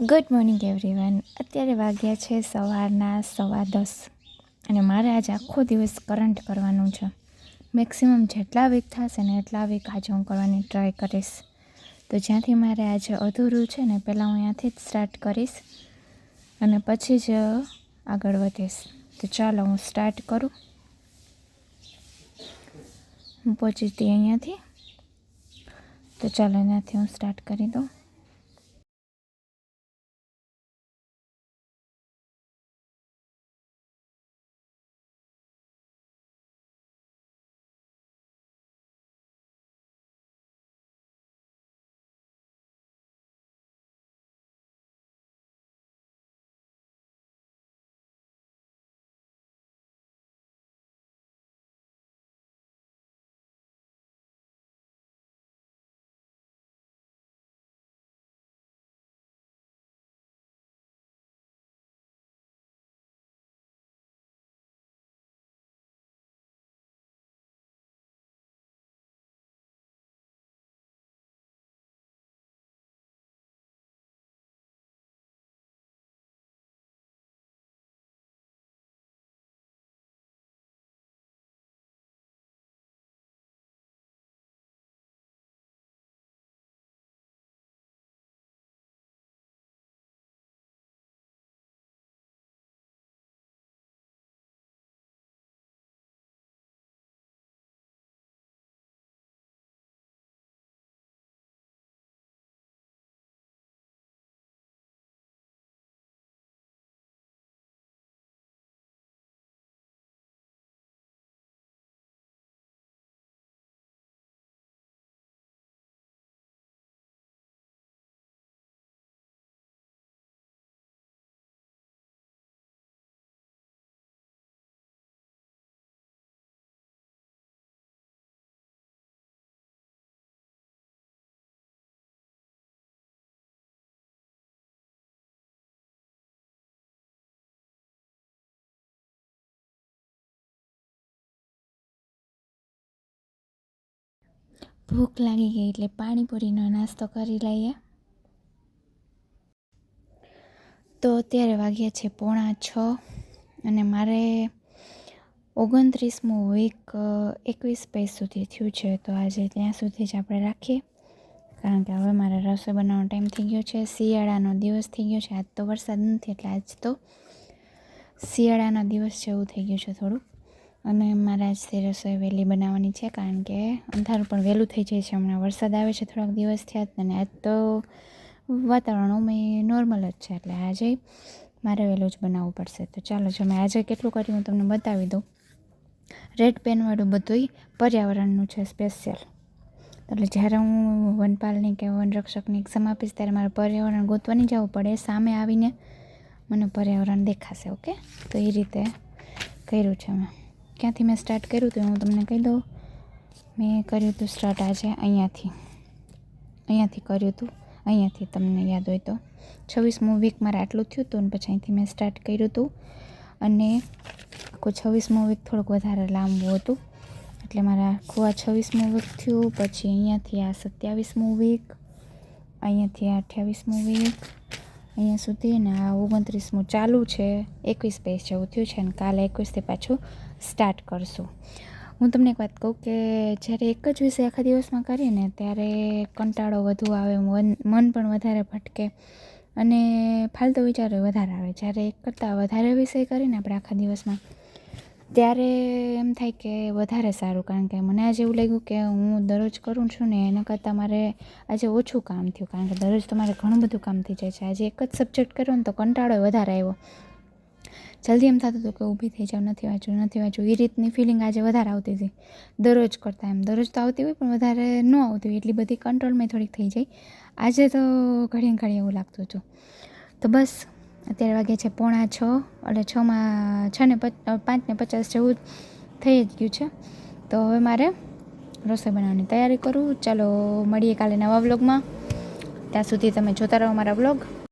Good morning everyone અત્યારે વાગ્યા છે સવારના સવા દસ અને મારે આજે આખો દિવસ કરંટ કરવાનું છે. મેક્સિમમ જેટલા વીક થશે ને એટલા વીક આજે હું કરવાની ટ્રાય કરીશ. તો જ્યાંથી મારે આજે અધૂરું છે ને, પહેલાં હું અહીંયાથી જ સ્ટાર્ટ કરીશ અને પછી જ આગળ વધીશ. તો ચાલો હું સ્ટાર્ટ કરું. હું પહોંચી હતી અહીંયાથી. તો ચાલો અહીંયાથી હું સ્ટાર્ટ કરી દઉં. ભૂખ લાગી ગઈ એટલે પાણીપુરીનો નાસ્તો કરી લઈએ. તો અત્યારે વાગ્યા છે પોણા છ અને મારે ઓગણત્રીસમું વીક એકવીસ પેજ સુધી થયું છે. તો આજે ત્યાં સુધી જ આપણે રાખીએ. કારણ કે હવે મારે રસોઈ બનાવવાનો ટાઈમ થઈ ગયો છે. શિયાળાનો દિવસ થઈ ગયો છે. આજ તો વરસાદ નથી, એટલે આજ તો શિયાળાનો દિવસ જેવું થઈ ગયું છે થોડું અને મારે આજથી રસોઈ વહેલી બનાવવાની છે કારણ કે અંધારું પણ વહેલું થઈ જાય છે. હમણાં વરસાદ આવે છે થોડાક દિવસ થયા અને આજ તો વાતાવરણ ઉમે નોર્મલ જ છે એટલે આજે મારે વહેલું જ બનાવવું પડશે. તો ચાલો, જો મેં આજે કેટલું કર્યું હું તમને બતાવી દઉં. રેડ પેનવાળું બધુંય પર્યાવરણનું છે સ્પેશિયલ. એટલે જ્યારે હું વનપાલની કે વનરક્ષકની એક્ઝામ આપીશ ત્યારે મારે પર્યાવરણ ગોતવાની જવું પડે સામે આવીને. મને પર્યાવરણ દેખાશે, ઓકે? તો એ રીતે કર્યું છે મેં. ક્યાંથી મેં સ્ટાર્ટ કર્યું હતું હું તમને કહી દઉં. મેં કર્યું હતું સ્ટાર્ટ આજે અહીંયાથી. અહીંયાથી કર્યું હતું અહીંયાથી તમને યાદ હોય તો. છવ્વીસમું વીક મારે આટલું થયું હતું અને પછી અહીંથી મેં સ્ટાર્ટ કર્યું હતું અને આખું છવ્વીસમું વીક થોડુંક વધારે લાંબુ હતું. એટલે મારે આખું આ છવ્વીસમું વીક થયું, પછી અહીંયાથી આ સત્યાવીસમું વીક અહીંયાથી આ અઠ્યાવીસમું વીક અહીંયા સુધી ને આ ઓગણત્રીસમું ચાલુ છે. એકવીસ પેજ જેવું થયું છે અને કાલે એકવીસથી પાછું સ્ટાર્ટ કરશું. હું તમને એક વાત કહું કે જ્યારે એક જ વિષય આખા દિવસમાં કરીએ ને ત્યારે કંટાળો વધુ આવે મન પણ વધારે ભટકે અને ફાલતુ વિચારો વધારે આવે. જ્યારે એક કરતાં વધારે વિષય કરીને આપણે આખા દિવસમાં ત્યારે એમ થાય કે વધારે સારું, કારણ કે મને આજે એવું લાગ્યું કે હું દરરોજ કરું છું ને એના કરતાં મારે આજે ઓછું કામ થયું, કારણ કે દરરોજ તો મારે ઘણું બધું કામ થઈ જાય છે. આજે એક જ સબ્જેક્ટ કર્યો ને તો કંટાળો વધારે આવ્યો. જલ્દી એમ થતું હતું કે ઊભી થઈ જાઉં, નથી વાંચું નથી વાંચવું. એ રીતની ફિલિંગ આજે વધારે આવતી હતી. દરરોજ કરતાં એમ. દરરોજ તો આવતી હોય પણ વધારે ન આવતી હોય. એટલી બધી કંટ્રોલમાં થોડીક થઈ જાય. આજે તો ઘડીએ ઘડીએ એવું લાગતું હતું. તો બસ અત્યારે વાગે છે પોણા છ, એટલે છમાં છ ને પાંચ ને પચાસ જેવું થઈ જ ગયું છે. તો હવે મારે રસોઈ બનાવવાની તૈયારી કરું. ચાલો, મળીએ કાલે નવા વ્લોગમાં. ત્યાં સુધી તમે જોતા રહો મારા વ્લોગ.